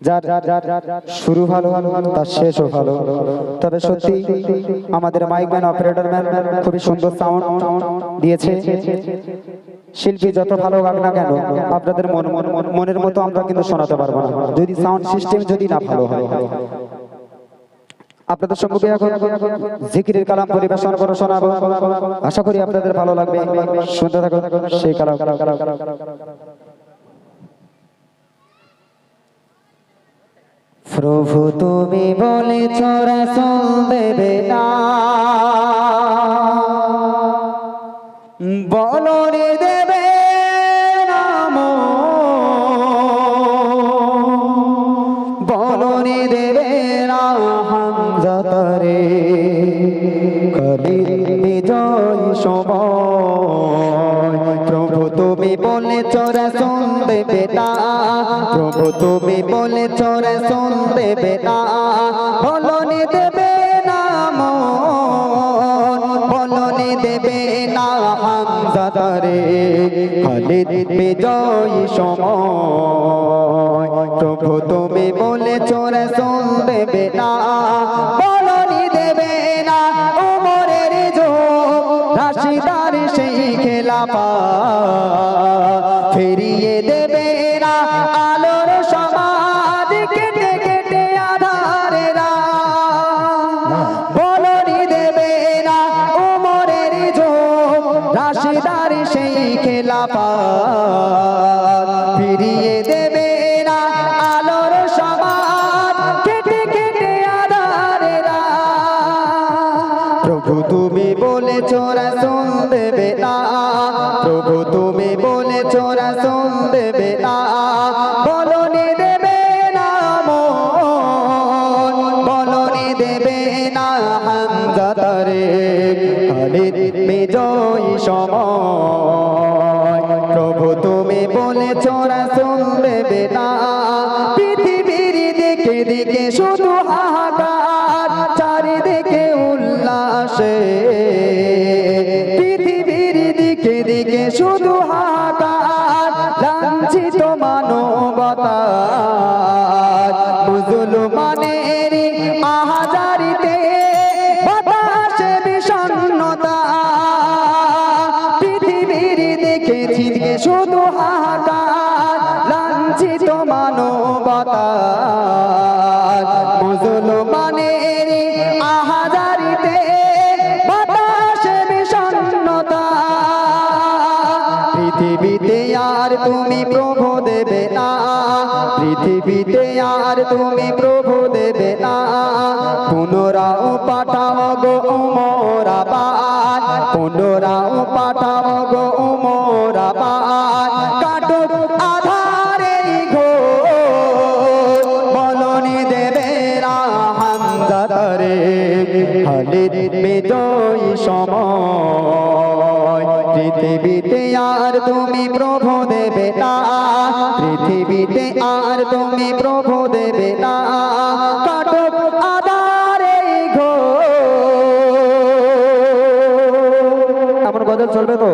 যার শুরু ভালো, তার শেষও ভালো। তবে সত্যি আমাদের মাইক ম্যান অপারেটর ম্যান খুবই সুন্দর সাউন্ড দিয়েছে। শিল্পী যত ভালো গাক না কেন, আপনাদের মন- মনের মতো আমরা কিন্তু শোনাতে পারব না। যদি সাউন্ড সিস্টেম যদি না ভালো হয়। আপনাদের সম্মুখে এখন জিকিরের কালাম পরিবেশন করে শোনাবো। আশা করি আপনাদের ভালো লাগবে। শুনতে থাকুন সেই কালাম। প্রভু তুমি বলে চোরা দেবে না। বলো রে দেবে নাম বলো রে দেবে না হামজাতারে বলেছ রাসূল দেবে না প্রভু, তুমি বলেছ রাসূল দেবে না বলো রে দেবে নাম বলনে দেবে না হামজাদারে। খালিদ বিজয় সময়। প্রভু, তুমি বলে রাসূল দেবে না বলনি দেবে না ওমরের যোগ রাশিদার সেই খেলাপা ফিরিয়ে দেবে এরা আলোর সমাজ, কেটে কেটে আধারেরা বলনি দেবে এরা উমরের ঝোম রাশিদার সেই খেলাপা ফিরিয়ে দেবে প্রভু তুমি বলে চোরা শুন দেবে প্রভু তুমি বলে চোরা শুন দেবে বলনি দেবে না বলনি দেবে না হামজাদারে। খালিদ বিজয় সময়। প্রভু তুমি বলে চোরা শুন দেবে পৃথিবীর দিকে দিকে শুধু হাহাকার। উল্লাসে পৃথিবীর দিকে দিকে শুধু হাহাকার লাঞ্ছিত মানবতা মুসলমানের আহাজারিতে বাতাসে শুধু হাহাকার লাঞ্ছিত মানবতা পৃথিবীতে আর তুমি প্রভু দেবে না। পুনরাও পাঠাও গো পায় পুনরাও পাঠাও গো পায় কাটুক আধারে ঘোর, বলনি দেবে না হামজাদারে খালিদ বিজয় সময়। পৃথিবীতে আর তুমি প্রভু দেবে না পৃথিবীতে আর তুমি প্রভু দেবে না এমন গজল চলবে তো?